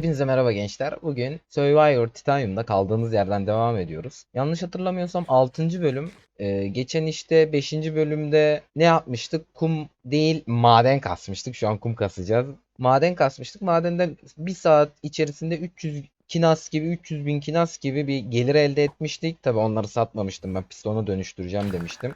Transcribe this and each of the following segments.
Hepinize merhaba gençler. Bugün Survivor Titanium'da kaldığımız yerden devam ediyoruz. Yanlış hatırlamıyorsam 6. bölüm. Ee, geçen işte 5. bölümde ne yapmıştık? Kum değil maden kasmıştık. Şu an kum kasacağız. Maden kasmıştık. Madenden bir saat içerisinde 300 kinas gibi 300 bin kinas gibi bir gelir elde etmiştik. Tabi onları satmamıştım ben pistonu dönüştüreceğim demiştim.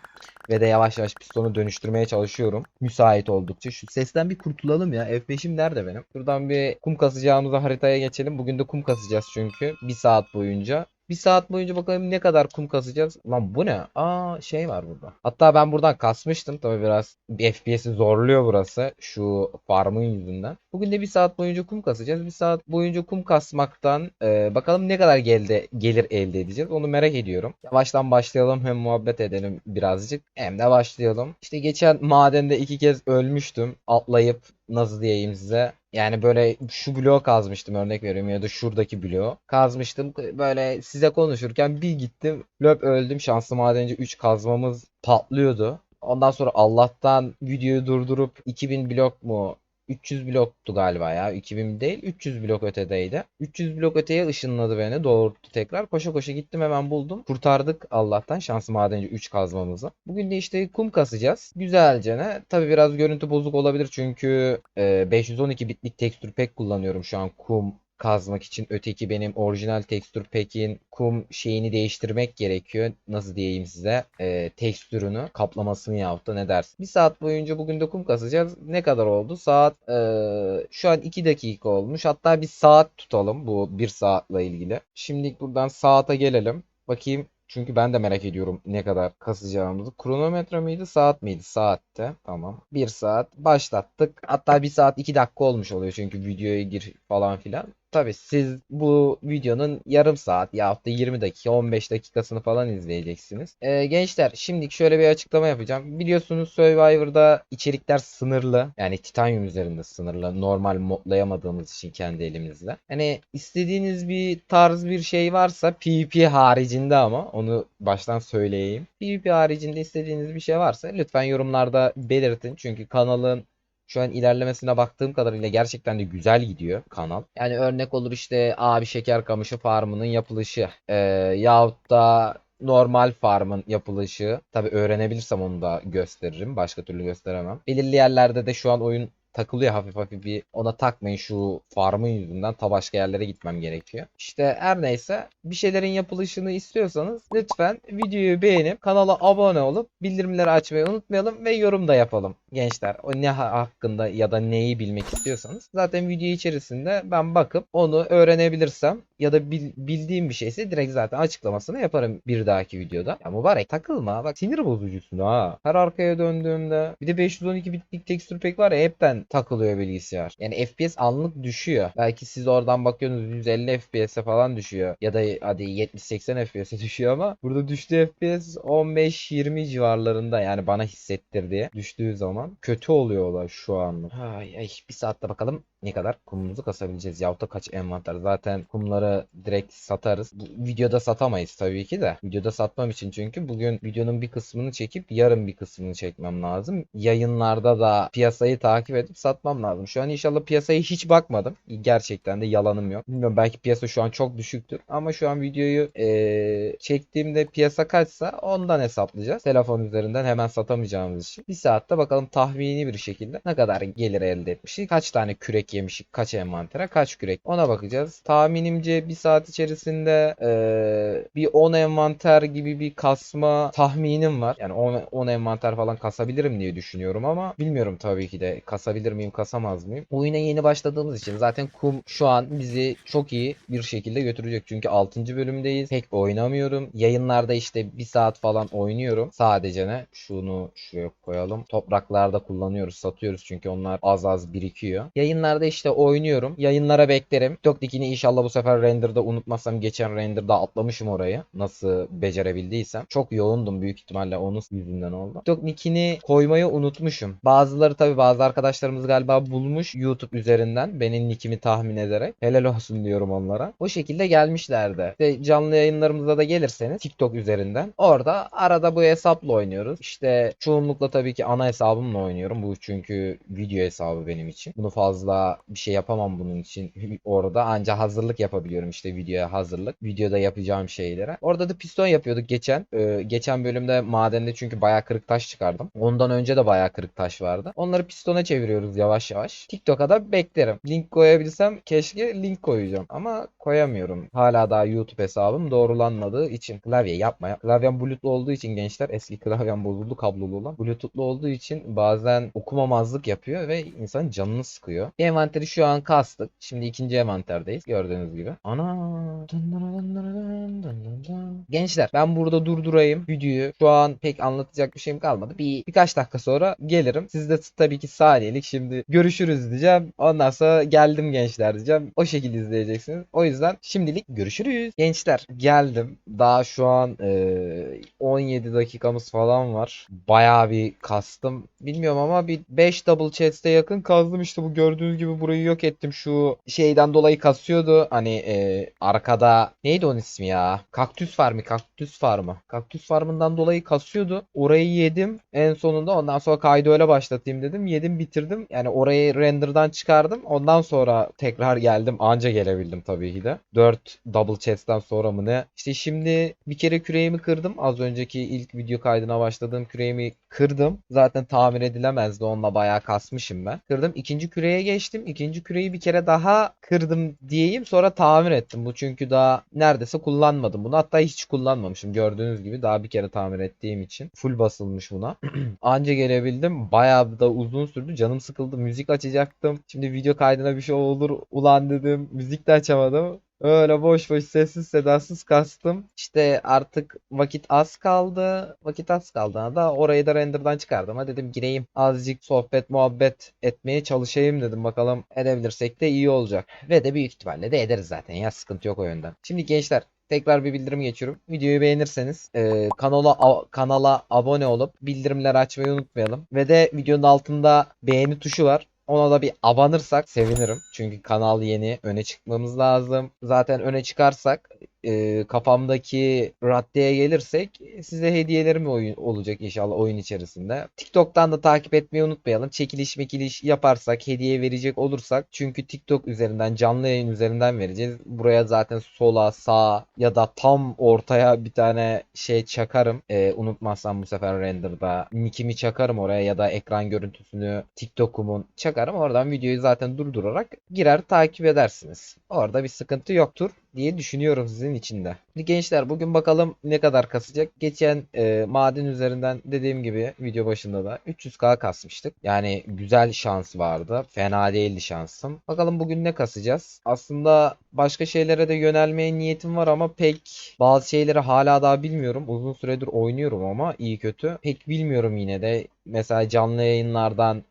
Ve de yavaş yavaş pistonu dönüştürmeye çalışıyorum. Müsait oldukça. Şu sesten bir kurtulalım ya. F5'im nerede benim? Şuradan bir kum kasacağımıza haritaya geçelim. Bugün de kum kasacağız çünkü. Bir saat boyunca. Bir saat boyunca bakalım ne kadar kum kasacağız. Lan bu ne? Aa şey var burada. Hatta ben buradan kasmıştım. Tabii biraz FPS'i zorluyor burası. Şu farmın yüzünden. Bugün de bir saat boyunca kum kasacağız. Bir saat boyunca kum kasmaktan e, bakalım ne kadar gelde, gelir elde edeceğiz. Onu merak ediyorum. Yavaştan başlayalım. Hem muhabbet edelim birazcık. Hem de başlayalım. İşte geçen madende iki kez ölmüştüm. Atlayıp nasıl diyeyim size. Yani böyle şu bloğu kazmıştım örnek veriyorum ya da şuradaki bloğu kazmıştım. Böyle size konuşurken bir gittim löp öldüm. Şanslı madenci 3 kazmamız patlıyordu. Ondan sonra Allah'tan videoyu durdurup 2000 blok mu 300 bloktu galiba ya. 2000 değil 300 blok ötedeydi. 300 blok öteye ışınladı beni. Doğrulttu tekrar. Koşa koşa gittim hemen buldum. Kurtardık Allah'tan şanslı madenci 3 kazmamızı. Bugün de işte kum kasacağız. Güzelce ne? Tabi biraz görüntü bozuk olabilir çünkü e, 512 bitlik tekstür pek kullanıyorum şu an kum kazmak için. Öteki benim orijinal tekstür pekin kum şeyini değiştirmek gerekiyor. Nasıl diyeyim size? Ee, tekstürünü kaplamasını yaptı. Ne dersin? Bir saat boyunca bugün de kum kasacağız. Ne kadar oldu? Saat ee, şu an 2 dakika olmuş. Hatta bir saat tutalım bu bir saatle ilgili. Şimdi buradan saate gelelim. Bakayım çünkü ben de merak ediyorum ne kadar kasacağımızı. Kronometre miydi, saat miydi? Saatte. Tamam. Bir saat başlattık. Hatta bir saat iki dakika olmuş oluyor çünkü videoya gir falan filan. Tabii siz bu videonun yarım saat yahut da 20 dakika 15 dakikasını falan izleyeceksiniz. Ee, gençler şimdi şöyle bir açıklama yapacağım. Biliyorsunuz Survivor'da içerikler sınırlı. Yani Titanium üzerinde sınırlı. Normal modlayamadığımız için kendi elimizle. Hani istediğiniz bir tarz bir şey varsa PvP haricinde ama onu baştan söyleyeyim. PvP haricinde istediğiniz bir şey varsa lütfen yorumlarda belirtin. Çünkü kanalın şu an ilerlemesine baktığım kadarıyla gerçekten de güzel gidiyor kanal. Yani örnek olur işte abi şeker kamışı farmının yapılışı ee, yahut da normal farmın yapılışı. Tabi öğrenebilirsem onu da gösteririm. Başka türlü gösteremem. Belirli yerlerde de şu an oyun takılıyor hafif hafif bir ona takmayın şu farmın yüzünden ta başka yerlere gitmem gerekiyor. İşte her neyse bir şeylerin yapılışını istiyorsanız lütfen videoyu beğenip kanala abone olup bildirimleri açmayı unutmayalım ve yorum da yapalım gençler. O ne hakkında ya da neyi bilmek istiyorsanız zaten video içerisinde ben bakıp onu öğrenebilirsem ya da bil, bildiğim bir şeyse direkt zaten açıklamasını yaparım bir dahaki videoda. Ya mübarek takılma bak sinir bozucusun ha. Her arkaya döndüğümde bir de 512 bitlik tekstür pek var ya hepten takılıyor bilgisayar. Yani FPS anlık düşüyor. Belki siz oradan bakıyorsunuz 150 FPS'e falan düşüyor. Ya da hadi 70-80 FPS'e düşüyor ama burada düştüğü FPS 15-20 civarlarında yani bana hissettirdiği düştüğü zaman kötü oluyor olay şu an. Ay ay bir saatte bakalım ne kadar kumumuzu kasabileceğiz. Yahut da kaç envanter. Zaten kumları direkt satarız. Bu videoda satamayız tabii ki de. Videoda satmam için çünkü bugün videonun bir kısmını çekip yarın bir kısmını çekmem lazım. Yayınlarda da piyasayı takip edip satmam lazım. Şu an inşallah piyasaya hiç bakmadım. Gerçekten de yalanım yok. Bilmiyorum belki piyasa şu an çok düşüktür. Ama şu an videoyu ee, çektiğimde piyasa kaçsa ondan hesaplayacağız. Telefon üzerinden hemen satamayacağımız için. Bir saatte bakalım tahmini bir şekilde ne kadar gelir elde etmişiz. Kaç tane kürek yemişik kaç envantere kaç kürek ona bakacağız. Tahminimce bir saat içerisinde ee, bir 10 envanter gibi bir kasma tahminim var. Yani 10, 10 envanter falan kasabilirim diye düşünüyorum ama bilmiyorum tabii ki de kasabilir miyim kasamaz mıyım. Oyuna yeni başladığımız için zaten kum şu an bizi çok iyi bir şekilde götürecek. Çünkü 6. bölümdeyiz. Pek oynamıyorum. Yayınlarda işte bir saat falan oynuyorum. Sadece ne? Şunu şuraya koyalım. Topraklarda kullanıyoruz satıyoruz çünkü onlar az az birikiyor. Yayınlarda işte oynuyorum. Yayınlara beklerim. TikTok dikini inşallah bu sefer renderda unutmazsam geçen renderda atlamışım orayı. Nasıl becerebildiysem. Çok yoğundum büyük ihtimalle onun yüzünden oldu. TikTok nickini koymayı unutmuşum. Bazıları tabi bazı arkadaşlarımız galiba bulmuş YouTube üzerinden benim nickimi tahmin ederek. Helal olsun diyorum onlara. O şekilde gelmişlerdi. İşte canlı yayınlarımıza da gelirseniz TikTok üzerinden. Orada arada bu hesapla oynuyoruz. İşte çoğunlukla tabii ki ana hesabımla oynuyorum. Bu çünkü video hesabı benim için. Bunu fazla bir şey yapamam bunun için orada. Anca hazırlık yapabiliyorum işte videoya hazırlık. Videoda yapacağım şeylere. Orada da piston yapıyorduk geçen. Ee, geçen bölümde madende çünkü bayağı kırık taş çıkardım. Ondan önce de bayağı kırık taş vardı. Onları pistona çeviriyoruz yavaş yavaş. TikTok'a da beklerim. Link koyabilsem keşke link koyacağım. Ama koyamıyorum. Hala daha YouTube hesabım doğrulanmadığı için. Klavye yapma. ya. Klavyem bluetooth olduğu için gençler eski klavyem bozuldu kablolu olan. Bluetooth'lu olduğu için bazen okumamazlık yapıyor ve insanın canını sıkıyor. Bir envanteri şu an kastık. Şimdi ikinci envanterdeyiz. Gördüğünüz gibi. Ana. Gençler ben burada durdurayım videoyu. Şu an pek anlatacak bir şeyim kalmadı. Bir birkaç dakika sonra gelirim. Siz de tabii ki saniyelik şimdi görüşürüz diyeceğim. Ondan sonra geldim gençler diyeceğim. O şekilde izleyeceksiniz. O yüzden şimdilik görüşürüz. Gençler geldim. Daha şu an e, 17 dakikamız falan var. Bayağı bir kastım. Bilmiyorum ama bir 5 double chest'e yakın kazdım işte bu gördüğünüz gibi burayı yok ettim. Şu şeyden dolayı kasıyordu. Hani e, arkada neydi onun ismi ya? Kaktüs farmı, kaktüs farmı. Kaktüs farmından dolayı kasıyordu. Orayı yedim en sonunda. Ondan sonra kaydı öyle başlatayım dedim. Yedim bitirdim. Yani orayı render'dan çıkardım. Ondan sonra tekrar geldim. Anca gelebildim tabii ki de. 4 double chest'ten sonra mı ne? İşte şimdi bir kere küreğimi kırdım. Az önceki ilk video kaydına başladığım küreğimi kırdım. Zaten tamir edilemezdi. Onunla bayağı kasmışım ben. Kırdım. İkinci küreğe geçtim. İkinci küreği bir kere daha kırdım diyeyim. Sonra tamir ettim. Bu çünkü daha neredeyse kullanmadım bunu. Hatta hiç kullanmamışım. Gördüğünüz gibi daha bir kere tamir ettiğim için. Full basılmış buna. Anca gelebildim. Bayağı da uzun sürdü. Canım sıkıldı. Müzik açacaktım. Şimdi video kaydına bir şey olur. Ulan dedim. Müzik de açamadım. Öyle boş boş sessiz sedasız kastım. İşte artık vakit az kaldı. Vakit az kaldığına da orayı da render'dan çıkardım. Ha dedim gireyim azıcık sohbet muhabbet etmeye çalışayım dedim. Bakalım edebilirsek de iyi olacak. Ve de büyük ihtimalle de ederiz zaten ya sıkıntı yok o yönden. Şimdi gençler Tekrar bir bildirim geçiyorum. Videoyu beğenirseniz e, kanala kanala abone olup bildirimleri açmayı unutmayalım. Ve de videonun altında beğeni tuşu var. Ona da bir abanırsak sevinirim. Çünkü kanal yeni. Öne çıkmamız lazım. Zaten öne çıkarsak e, kafamdaki raddeye gelirsek size hediyelerim oyun, olacak inşallah oyun içerisinde. TikTok'tan da takip etmeyi unutmayalım. Çekiliş mekiliş yaparsak hediye verecek olursak çünkü TikTok üzerinden canlı yayın üzerinden vereceğiz. Buraya zaten sola sağa ya da tam ortaya bir tane şey çakarım. E, unutmazsam bu sefer renderda nickimi çakarım oraya ya da ekran görüntüsünü TikTok'umun çakarım. Oradan videoyu zaten durdurarak girer takip edersiniz. Orada bir sıkıntı yoktur diye düşünüyorum sizin için de. Şimdi gençler bugün bakalım ne kadar kasacak. Geçen e, maden üzerinden dediğim gibi video başında da 300k kasmıştık. Yani güzel şans vardı. Fena değildi şansım. Bakalım bugün ne kasacağız. Aslında başka şeylere de yönelmeye niyetim var ama pek bazı şeyleri hala daha bilmiyorum. Uzun süredir oynuyorum ama iyi kötü. Pek bilmiyorum yine de. Mesela canlı yayınlardan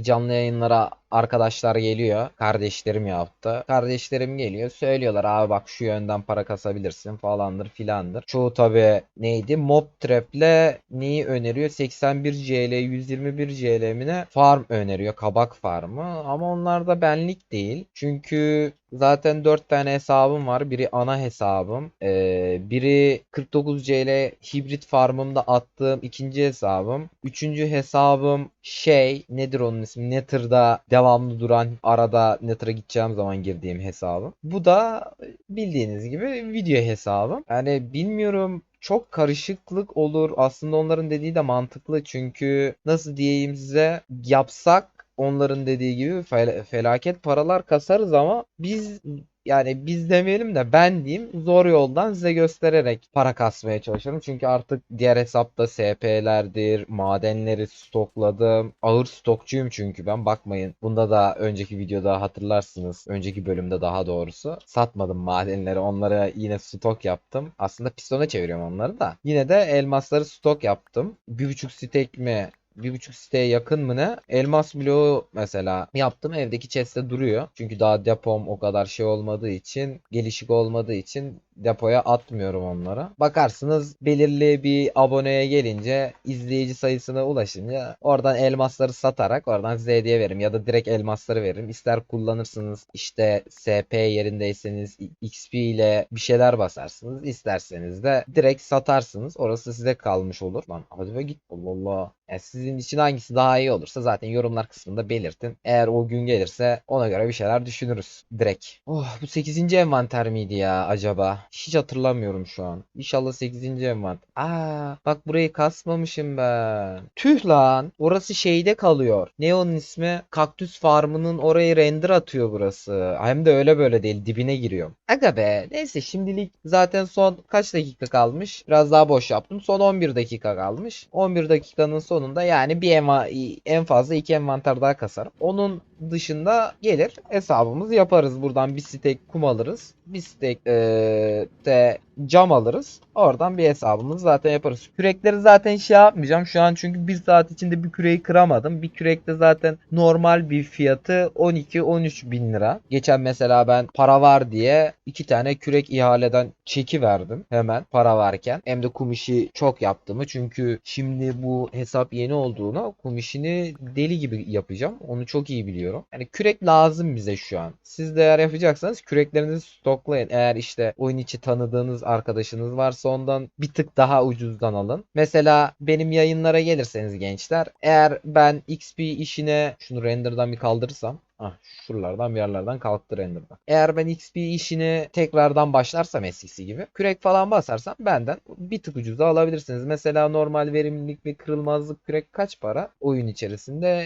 canlı yayınlara arkadaşlar geliyor. Kardeşlerim yaptı. Kardeşlerim geliyor. Söylüyorlar abi bak şu yönden para kasabilirsin falandır filandır. Çoğu tabi neydi? Mob Trap'le neyi öneriyor? 81 CL 121 CL mi ne? Farm öneriyor. Kabak farmı. Ama onlar da benlik değil. Çünkü Zaten 4 tane hesabım var. Biri ana hesabım. Ee, biri 49 CL hibrit farmımda attığım ikinci hesabım. Üçüncü hesabım şey nedir onun ismi? Nether'da devamlı duran arada Nether'a gideceğim zaman girdiğim hesabım. Bu da bildiğiniz gibi video hesabım. Yani bilmiyorum çok karışıklık olur. Aslında onların dediği de mantıklı. Çünkü nasıl diyeyim size yapsak onların dediği gibi fel- felaket paralar kasarız ama biz yani biz demeyelim de ben diyeyim zor yoldan size göstererek para kasmaya çalışıyorum. Çünkü artık diğer hesapta SP'lerdir, madenleri stokladım. Ağır stokçuyum çünkü ben bakmayın. Bunda da önceki videoda hatırlarsınız. Önceki bölümde daha doğrusu. Satmadım madenleri. Onları yine stok yaptım. Aslında pistona çeviriyorum onları da. Yine de elmasları stok yaptım. Bir buçuk stek mi bir buçuk siteye yakın mı ne? Elmas bloğu mesela yaptım evdeki chest'te duruyor. Çünkü daha depom o kadar şey olmadığı için gelişik olmadığı için depoya atmıyorum onlara. Bakarsınız belirli bir aboneye gelince izleyici sayısına ulaşınca oradan elmasları satarak oradan size hediye veririm ya da direkt elmasları veririm. İster kullanırsınız işte SP yerindeyseniz XP ile bir şeyler basarsınız. İsterseniz de direkt satarsınız. Orası size kalmış olur. Lan hadi be git Allah Allah. Ya siz Sizin için hangisi daha iyi olursa zaten yorumlar kısmında belirtin. Eğer o gün gelirse ona göre bir şeyler düşünürüz direkt. Oh bu 8. envanter miydi ya acaba? Hiç hatırlamıyorum şu an. İnşallah 8. envanter. Aa bak burayı kasmamışım ben. Tüh lan. Orası şeyde kalıyor. Ne onun ismi? Kaktüs farmının orayı render atıyor burası. Hem de öyle böyle değil dibine giriyor. Aga be. Neyse şimdilik zaten son kaç dakika kalmış? Biraz daha boş yaptım. Son 11 dakika kalmış. 11 dakikanın sonunda yani bir enva- en fazla iki envanter daha kasarım. Onun dışında gelir hesabımızı yaparız. Buradan bir stek kum alırız. Bir stek eee, de cam alırız. Oradan bir hesabımızı zaten yaparız. Kürekleri zaten şey yapmayacağım şu an çünkü bir saat içinde bir küreği kıramadım. Bir kürekte zaten normal bir fiyatı 12-13 bin lira. Geçen mesela ben para var diye iki tane kürek ihaleden çeki verdim hemen para varken. Hem de kum işi çok yaptığımı çünkü şimdi bu hesap yeni olduğuna kum işini deli gibi yapacağım. Onu çok iyi biliyorum. Yani kürek lazım bize şu an. Siz de eğer yapacaksanız küreklerinizi stoklayın. Eğer işte oyun içi tanıdığınız arkadaşınız varsa ondan bir tık daha ucuzdan alın. Mesela benim yayınlara gelirseniz gençler eğer ben XP işine şunu render'dan bir kaldırırsam Ah şuralardan bir yerlerden kalktı render'dan. Eğer ben XP işini tekrardan başlarsam eskisi gibi kürek falan basarsam benden bir tık ucuza alabilirsiniz. Mesela normal verimlilik ve kırılmazlık kürek kaç para? Oyun içerisinde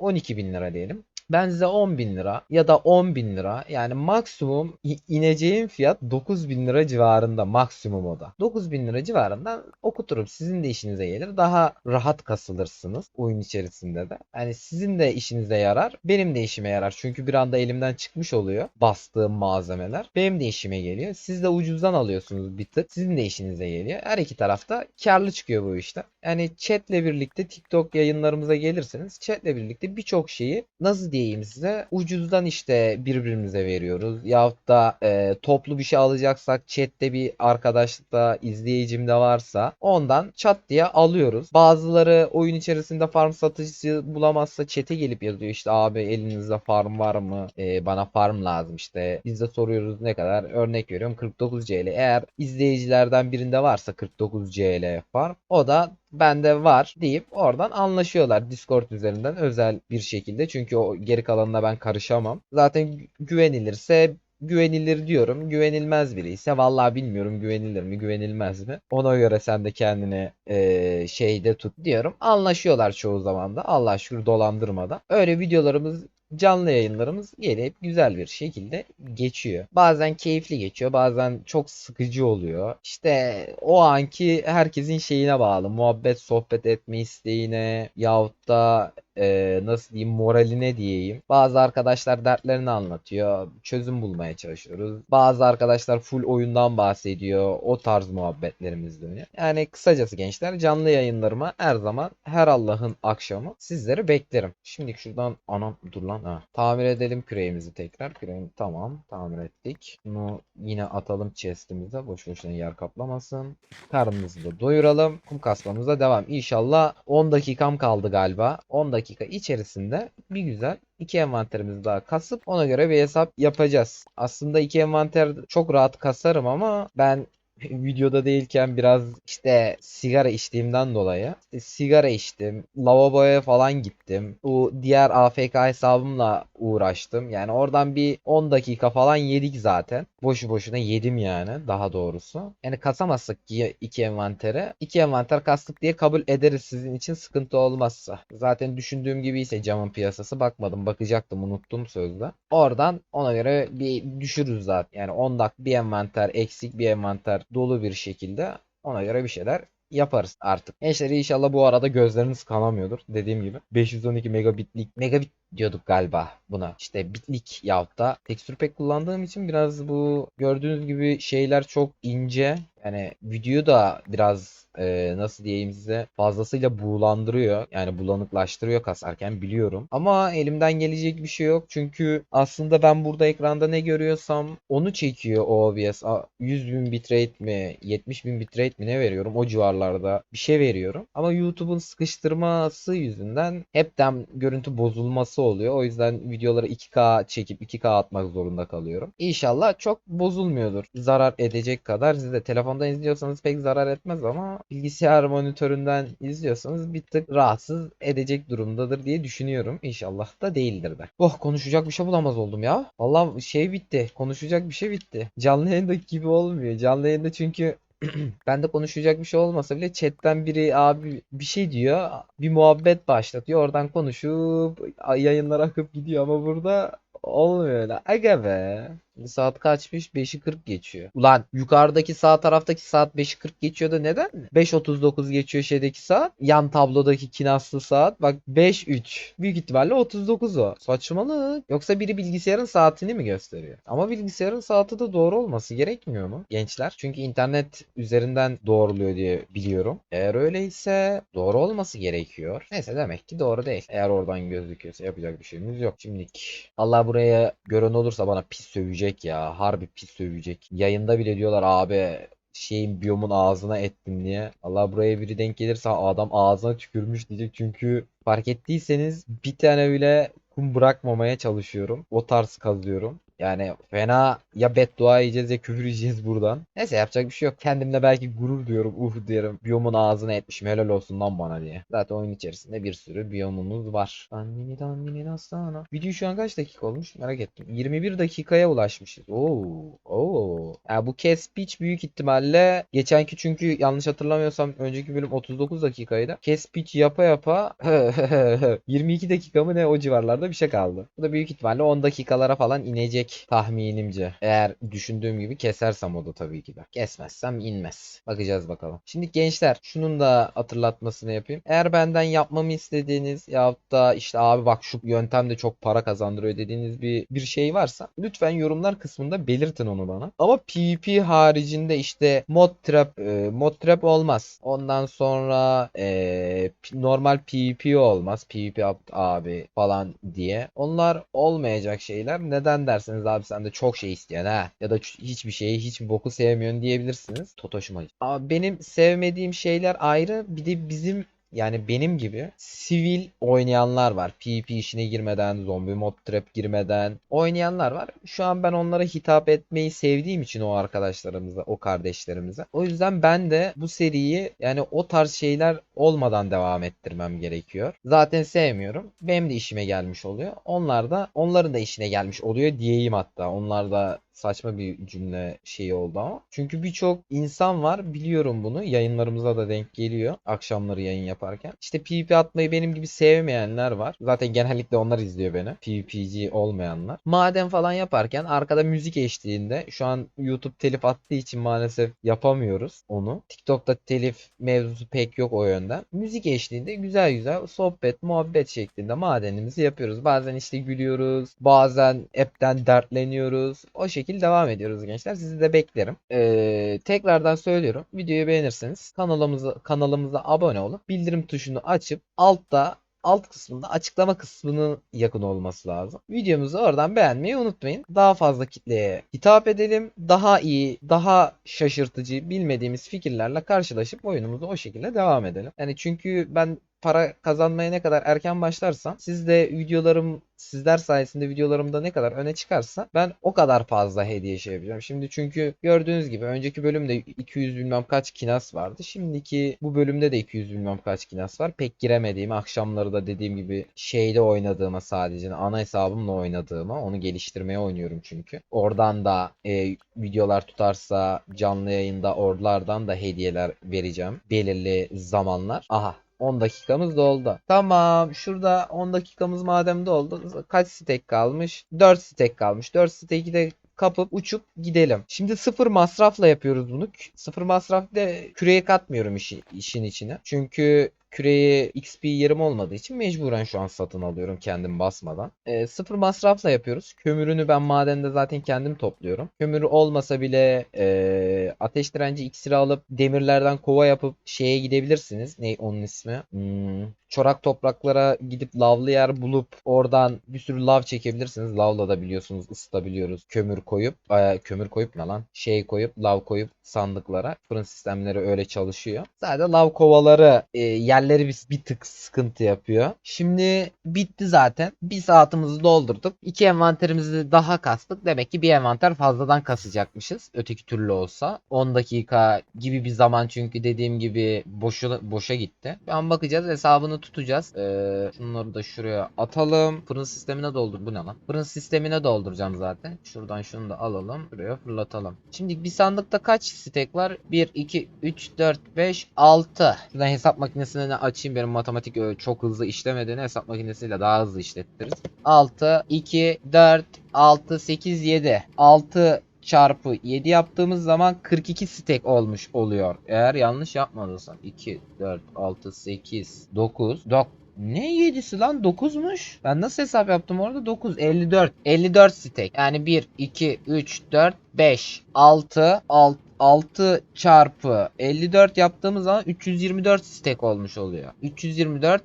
12 bin lira diyelim. Ben size 10 bin lira ya da 10 bin lira yani maksimum ineceğim fiyat 9 bin lira civarında maksimum o da. 9 bin lira civarından okuturum. Sizin de işinize gelir. Daha rahat kasılırsınız oyun içerisinde de. Yani sizin de işinize yarar. Benim de işime yarar. Çünkü bir anda elimden çıkmış oluyor bastığım malzemeler. Benim de işime geliyor. Siz de ucuzdan alıyorsunuz bir tık. Sizin de işinize geliyor. Her iki tarafta karlı çıkıyor bu işte. Yani chatle birlikte TikTok yayınlarımıza gelirseniz chatle birlikte birçok şeyi nasıl diyeyim size ucuzdan işte birbirimize veriyoruz. Yahut da e, toplu bir şey alacaksak chatte bir arkadaşlıkta izleyicim de varsa ondan çat diye alıyoruz. Bazıları oyun içerisinde farm satıcısı bulamazsa chat'e gelip yazıyor işte abi elinizde farm var mı? E, bana farm lazım işte. Biz de soruyoruz ne kadar? Örnek veriyorum 49 CL. Eğer izleyicilerden birinde varsa 49 CL farm o da bende var deyip oradan anlaşıyorlar Discord üzerinden özel bir şekilde. Çünkü o geri kalanına ben karışamam. Zaten gü- güvenilirse güvenilir diyorum. Güvenilmez biri ise vallahi bilmiyorum güvenilir mi güvenilmez mi. Ona göre sen de kendini eee, şeyde tut diyorum. Anlaşıyorlar çoğu zaman da. Allah şükür dolandırmadan. Öyle videolarımız canlı yayınlarımız gelip güzel bir şekilde geçiyor. Bazen keyifli geçiyor, bazen çok sıkıcı oluyor. İşte o anki herkesin şeyine bağlı. Muhabbet, sohbet etme isteğine yahut da e, nasıl diyeyim moraline diyeyim. Bazı arkadaşlar dertlerini anlatıyor. Çözüm bulmaya çalışıyoruz. Bazı arkadaşlar full oyundan bahsediyor. O tarz muhabbetlerimiz dönüyor. Yani kısacası gençler canlı yayınlarıma her zaman her Allah'ın akşamı sizleri beklerim. Şimdi şuradan anam dur lan ha. Tamir edelim küreğimizi tekrar. Küreğim tamam tamir ettik. Bunu yine atalım chestimize. Boş boşuna yer kaplamasın. Karnımızı da doyuralım. Kum kasmamıza devam. İnşallah 10 dakikam kaldı galiba. 10 dakika içerisinde bir güzel iki envanterimizi daha kasıp ona göre bir hesap yapacağız. Aslında iki envanter çok rahat kasarım ama ben videoda değilken biraz işte sigara içtiğimden dolayı işte sigara içtim. Lavaboya falan gittim. Bu diğer AFK hesabımla uğraştım. Yani oradan bir 10 dakika falan yedik zaten. Boşu boşuna yedim yani daha doğrusu. Yani kasamazsak ki iki envantere. iki envanter kastık diye kabul ederiz sizin için sıkıntı olmazsa. Zaten düşündüğüm gibi ise camın piyasası bakmadım. Bakacaktım unuttum sözde. Oradan ona göre bir düşürürüz zaten. Yani 10 dakika bir envanter eksik bir envanter dolu bir şekilde ona göre bir şeyler yaparız artık. Gençler inşallah bu arada gözleriniz kanamıyordur. Dediğim gibi 512 megabitlik megabit diyorduk galiba buna. İşte bitlik yahut da tekstür pek kullandığım için biraz bu gördüğünüz gibi şeyler çok ince. Yani video da biraz e, nasıl diyeyim size fazlasıyla buğulandırıyor. Yani bulanıklaştırıyor kasarken biliyorum. Ama elimden gelecek bir şey yok. Çünkü aslında ben burada ekranda ne görüyorsam onu çekiyor o OBS. A- 100 bin bitrate mi 70 bin bitrate mi ne veriyorum o civarlarda bir şey veriyorum. Ama YouTube'un sıkıştırması yüzünden hepten görüntü bozulması oluyor. O yüzden videoları 2K çekip 2K atmak zorunda kalıyorum. İnşallah çok bozulmuyordur. Zarar edecek kadar. Siz de telefondan izliyorsanız pek zarar etmez ama bilgisayar monitöründen izliyorsanız bir tık rahatsız edecek durumdadır diye düşünüyorum. İnşallah da değildir de. Oh konuşacak bir şey bulamaz oldum ya. Vallahi şey bitti. Konuşacak bir şey bitti. Canlı yayındaki gibi olmuyor. Canlı yayında çünkü ben de konuşacak bir şey olmasa bile chatten biri abi bir şey diyor. Bir muhabbet başlatıyor. Oradan konuşup yayınlar akıp gidiyor ama burada olmuyor öyle. Aga be. Şimdi saat kaçmış? 5'i 40 geçiyor. Ulan yukarıdaki sağ taraftaki saat 5'i 40 geçiyor da neden? 5.39 geçiyor şeydeki saat. Yan tablodaki kinaslı saat. Bak 5.3. Büyük ihtimalle 39 o. Saçmalık. Yoksa biri bilgisayarın saatini mi gösteriyor? Ama bilgisayarın saati de doğru olması gerekmiyor mu? Gençler. Çünkü internet üzerinden doğruluyor diye biliyorum. Eğer öyleyse doğru olması gerekiyor. Neyse demek ki doğru değil. Eğer oradan gözüküyorsa yapacak bir şeyimiz yok. Şimdilik. Allah buraya gören olursa bana pis sövecek ya. Harbi pis sövecek. Yayında bile diyorlar abi şeyin biyomun ağzına ettim diye. Allah buraya biri denk gelirse adam ağzına tükürmüş diyecek. Çünkü fark ettiyseniz bir tane bile kum bırakmamaya çalışıyorum. O tarz kazıyorum. Yani fena ya beddua yiyeceğiz ya küfür yiyeceğiz buradan. Neyse yapacak bir şey yok. Kendimle belki gurur diyorum. Uh diyorum. Biyomun ağzına etmişim. Helal olsun lan bana diye. Zaten oyun içerisinde bir sürü biyomumuz var. Dandini dandini dastana. Video şu an kaç dakika olmuş? Merak ettim. 21 dakikaya ulaşmışız. Oo. Oo. Ya bu cast speech büyük ihtimalle geçenki çünkü yanlış hatırlamıyorsam önceki bölüm 39 dakikaydı. Cast speech yapa yapa 22 dakika mı ne o civarlarda bir şey kaldı. Bu da büyük ihtimalle 10 dakikalara falan inecek tahminimce. Eğer düşündüğüm gibi kesersem o da tabii ki de. Kesmezsem inmez. Bakacağız bakalım. Şimdi gençler şunun da hatırlatmasını yapayım. Eğer benden yapmamı istediğiniz yahut da işte abi bak şu yöntem de çok para kazandırıyor dediğiniz bir bir şey varsa lütfen yorumlar kısmında belirtin onu bana. Ama PvP haricinde işte mod trap e, mod trap olmaz. Ondan sonra e, normal PvP olmaz. PvP abi falan diye. Onlar olmayacak şeyler. Neden derseniz abi sen de çok şey isteyen ha ya da hiçbir şeyi hiçbir boku sevmiyorsun diyebilirsiniz. Totoşuma. Ama benim sevmediğim şeyler ayrı. Bir de bizim yani benim gibi sivil oynayanlar var. PvP işine girmeden, zombi mod trap girmeden oynayanlar var. Şu an ben onlara hitap etmeyi sevdiğim için o arkadaşlarımıza, o kardeşlerimize. O yüzden ben de bu seriyi yani o tarz şeyler olmadan devam ettirmem gerekiyor. Zaten sevmiyorum. Benim de işime gelmiş oluyor. Onlar da onların da işine gelmiş oluyor diyeyim hatta. Onlar da saçma bir cümle şeyi oldu ama. Çünkü birçok insan var biliyorum bunu. Yayınlarımıza da denk geliyor. Akşamları yayın yaparken. İşte PvP atmayı benim gibi sevmeyenler var. Zaten genellikle onlar izliyor beni. PvP'ci olmayanlar. Maden falan yaparken arkada müzik eşliğinde şu an YouTube telif attığı için maalesef yapamıyoruz onu. TikTok'ta telif mevzusu pek yok o yönden. Müzik eşliğinde güzel güzel sohbet, muhabbet şeklinde madenimizi yapıyoruz. Bazen işte gülüyoruz. Bazen app'ten dertleniyoruz. O şekilde devam ediyoruz gençler. Sizi de beklerim. Ee, tekrardan söylüyorum. Videoyu beğenirseniz kanalımıza kanalımıza abone olup bildirim tuşunu açıp altta alt kısmında açıklama kısmının yakın olması lazım. Videomuzu oradan beğenmeyi unutmayın. Daha fazla kitleye hitap edelim. Daha iyi, daha şaşırtıcı, bilmediğimiz fikirlerle karşılaşıp oyunumuzu o şekilde devam edelim. Yani çünkü ben para kazanmaya ne kadar erken başlarsam siz de videolarım sizler sayesinde videolarımda ne kadar öne çıkarsa ben o kadar fazla hediye şey yapacağım. Şimdi çünkü gördüğünüz gibi önceki bölümde 200 bilmem kaç kinas vardı. Şimdiki bu bölümde de 200 bilmem kaç kinas var. Pek giremediğim akşamları da dediğim gibi şeyde oynadığıma sadece ana hesabımla oynadığıma onu geliştirmeye oynuyorum çünkü. Oradan da e, videolar tutarsa canlı yayında oralardan da hediyeler vereceğim. Belirli zamanlar. Aha 10 dakikamız doldu. Tamam. Şurada 10 dakikamız madem doldu. Kaç stek kalmış? 4 stek kalmış. 4 steki de kapıp uçup gidelim. Şimdi sıfır masrafla yapıyoruz bunu. Sıfır masrafla küreye katmıyorum işi, işin içine. Çünkü küreyi XP yerim olmadığı için mecburen şu an satın alıyorum kendim basmadan. Ee, sıfır masrafla yapıyoruz. Kömürünü ben madende zaten kendim topluyorum. Kömürü olmasa bile ee, ateş direnci iksiri alıp demirlerden kova yapıp şeye gidebilirsiniz. Ne onun ismi? Hmm, çorak topraklara gidip lavlı yer bulup oradan bir sürü lav çekebilirsiniz. Lavla da biliyorsunuz ısıtabiliyoruz. Kömür koyup, e, kömür koyup ne lan? Şey koyup, lav koyup sandıklara. Fırın sistemleri öyle çalışıyor. Sadece lav kovaları e, diğerleri bir, bir tık sıkıntı yapıyor. Şimdi bitti zaten. Bir saatimizi doldurduk. İki envanterimizi daha kastık. Demek ki bir envanter fazladan kasacakmışız. Öteki türlü olsa. 10 dakika gibi bir zaman çünkü dediğim gibi boşu, boşa gitti. An bakacağız hesabını tutacağız. Ee, şunları da şuraya atalım. Fırın sistemine doldur. Bu ne lan? Fırın sistemine dolduracağım zaten. Şuradan şunu da alalım. Buraya fırlatalım. Şimdi bir sandıkta kaç stek var? 1, 2, 3, 4, 5, 6. Şuradan hesap makinesini açayım. Benim matematik öyle çok hızlı işlemediğini hesap makinesiyle daha hızlı işlettiririz. 6, 2, 4, 6, 8, 7. 6 çarpı 7 yaptığımız zaman 42 stek olmuş oluyor. Eğer yanlış yapmadıysam 2, 4, 6, 8, 9, 9 ne 7'si lan 9'muş. Ben nasıl hesap yaptım orada? 9, 54. 54 stek. Yani 1, 2, 3, 4, 5, 6, 6, 6 çarpı 54 yaptığımız zaman 324 stek olmuş oluyor. 324,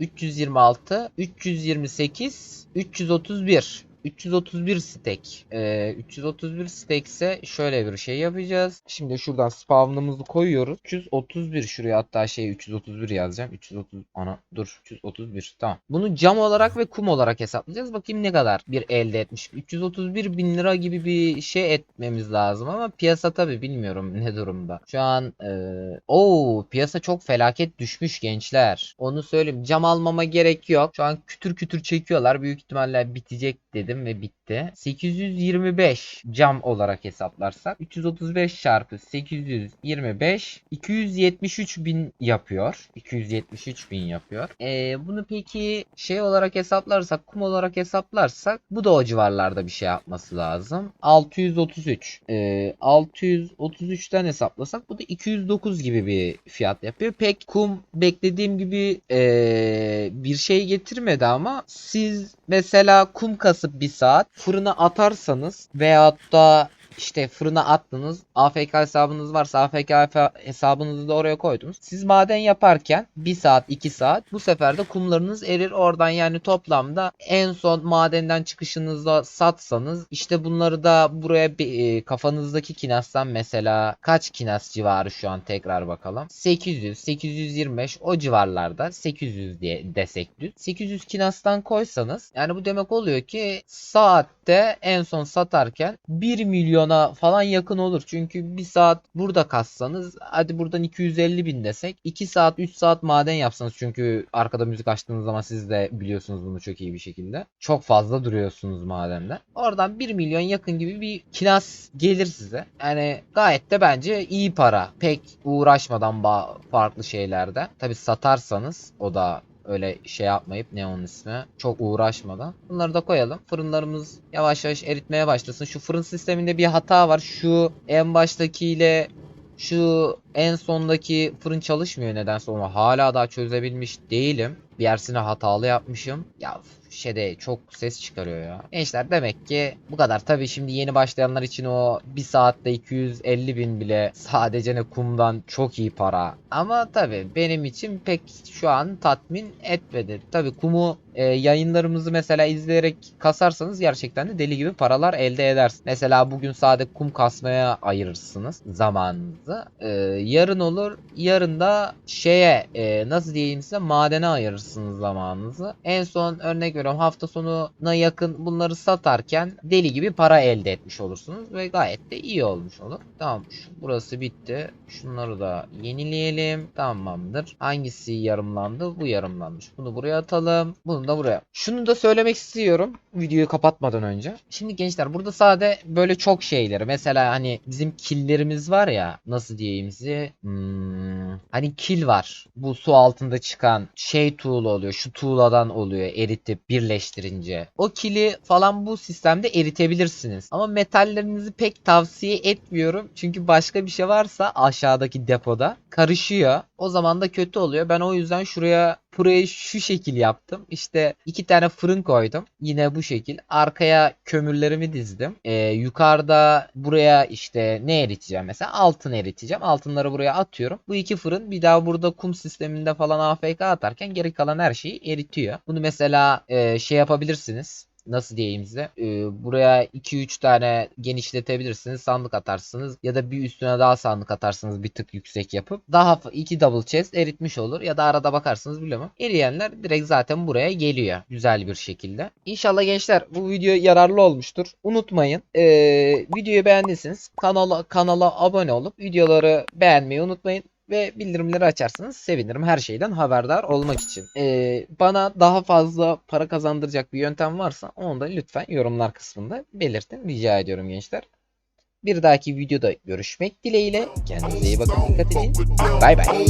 326, 328, 331. 331 stek. Ee, 331 stek ise şöyle bir şey yapacağız. Şimdi şuradan spawn'ımızı koyuyoruz. 331 şuraya hatta şey 331 yazacağım. 330 ana dur 331 tamam. Bunu cam olarak ve kum olarak hesaplayacağız. Bakayım ne kadar bir elde etmiş. 331 bin lira gibi bir şey etmemiz lazım ama piyasa tabi bilmiyorum ne durumda. Şu an ee, o piyasa çok felaket düşmüş gençler. Onu söyleyeyim. Cam almama gerek yok. Şu an kütür kütür çekiyorlar. Büyük ihtimalle bitecek dedim ve bitti. 825 cam olarak hesaplarsak 335 çarpı 825 273 bin yapıyor. 273 bin yapıyor. Ee, bunu peki şey olarak hesaplarsak kum olarak hesaplarsak bu da o civarlarda bir şey yapması lazım. 633. Ee, 633'ten hesaplasak bu da 209 gibi bir fiyat yapıyor. Pek kum beklediğim gibi ee, bir şey getirmedi ama siz mesela kum kasıp bir saat. Fırına atarsanız veyahut da işte fırına attınız. AFK hesabınız varsa AFK hesabınızı da oraya koydunuz. Siz maden yaparken 1 saat 2 saat bu sefer de kumlarınız erir. Oradan yani toplamda en son madenden çıkışınızda satsanız işte bunları da buraya bir, e, kafanızdaki kinastan mesela kaç kinas civarı şu an tekrar bakalım. 800, 825 o civarlarda 800 diye desek düz. 800 kinastan koysanız yani bu demek oluyor ki saatte en son satarken 1 milyon milyona falan yakın olur. Çünkü bir saat burada kassanız hadi buradan 250 bin desek 2 saat 3 saat maden yapsanız çünkü arkada müzik açtığınız zaman siz de biliyorsunuz bunu çok iyi bir şekilde. Çok fazla duruyorsunuz madende. Oradan 1 milyon yakın gibi bir kinas gelir size. Yani gayet de bence iyi para. Pek uğraşmadan farklı şeylerde. Tabi satarsanız o da öyle şey yapmayıp ne onun ismi çok uğraşmadan. Bunları da koyalım. Fırınlarımız yavaş yavaş eritmeye başlasın. Şu fırın sisteminde bir hata var. Şu en baştakiyle şu en sondaki fırın çalışmıyor nedense ama hala daha çözebilmiş değilim. Bir hatalı yapmışım. Ya şeyde çok ses çıkarıyor ya. Gençler demek ki bu kadar. Tabii şimdi yeni başlayanlar için o bir saatte 250 bin bile sadece ne kumdan çok iyi para. Ama tabii benim için pek şu an tatmin etmedi. Tabii kumu e, yayınlarımızı mesela izleyerek kasarsanız gerçekten de deli gibi paralar elde edersiniz. Mesela bugün sadece kum kasmaya ayırırsınız zamanınızı. E, yarın olur. Yarın da şeye e, nasıl diyeyim size madene ayırırsınız zamanınızı. En son örnek veriyorum hafta sonuna yakın bunları satarken deli gibi para elde etmiş olursunuz ve gayet de iyi olmuş olur. Tamam burası bitti. Şunları da yenileyelim. Tamamdır. Hangisi yarımlandı? Bu yarımlanmış. Bunu buraya atalım. Bunu da buraya. Şunu da söylemek istiyorum. Videoyu kapatmadan önce. Şimdi gençler burada sade böyle çok şeyleri. Mesela hani bizim killerimiz var ya. Nasıl diyeyim size? Hmm, hani kill var. Bu su altında çıkan şey tuğla oluyor. Şu tuğladan oluyor eritip birleştirince. O kili falan bu sistemde eritebilirsiniz. Ama metallerinizi pek tavsiye etmiyorum. Çünkü başka bir şey varsa aşağıdaki depoda karışıyor. O zaman da kötü oluyor. Ben o yüzden şuraya burayı şu şekil yaptım. İşte iki tane fırın koydum. Yine bu şekil. Arkaya kömürlerimi dizdim. Ee, yukarıda buraya işte ne eriteceğim mesela? Altın eriteceğim. Altınları buraya atıyorum. Bu iki fırın bir daha burada kum sisteminde falan AFK atarken geri kalan her şeyi eritiyor. Bunu mesela e, şey yapabilirsiniz nasıl diyeyim size e, buraya 2-3 tane genişletebilirsiniz sandık atarsınız ya da bir üstüne daha sandık atarsınız bir tık yüksek yapıp daha fa- iki double chest eritmiş olur ya da arada bakarsınız biliyor musun? Eriyenler direkt zaten buraya geliyor güzel bir şekilde. İnşallah gençler bu video yararlı olmuştur. Unutmayın e, videoyu beğendiyseniz kanala kanala abone olup videoları beğenmeyi unutmayın ve bildirimleri açarsanız sevinirim her şeyden haberdar olmak için. Ee, bana daha fazla para kazandıracak bir yöntem varsa onu da lütfen yorumlar kısmında belirtin rica ediyorum gençler. Bir dahaki videoda görüşmek dileğiyle. Kendinize iyi bakın dikkat edin. Bay bay.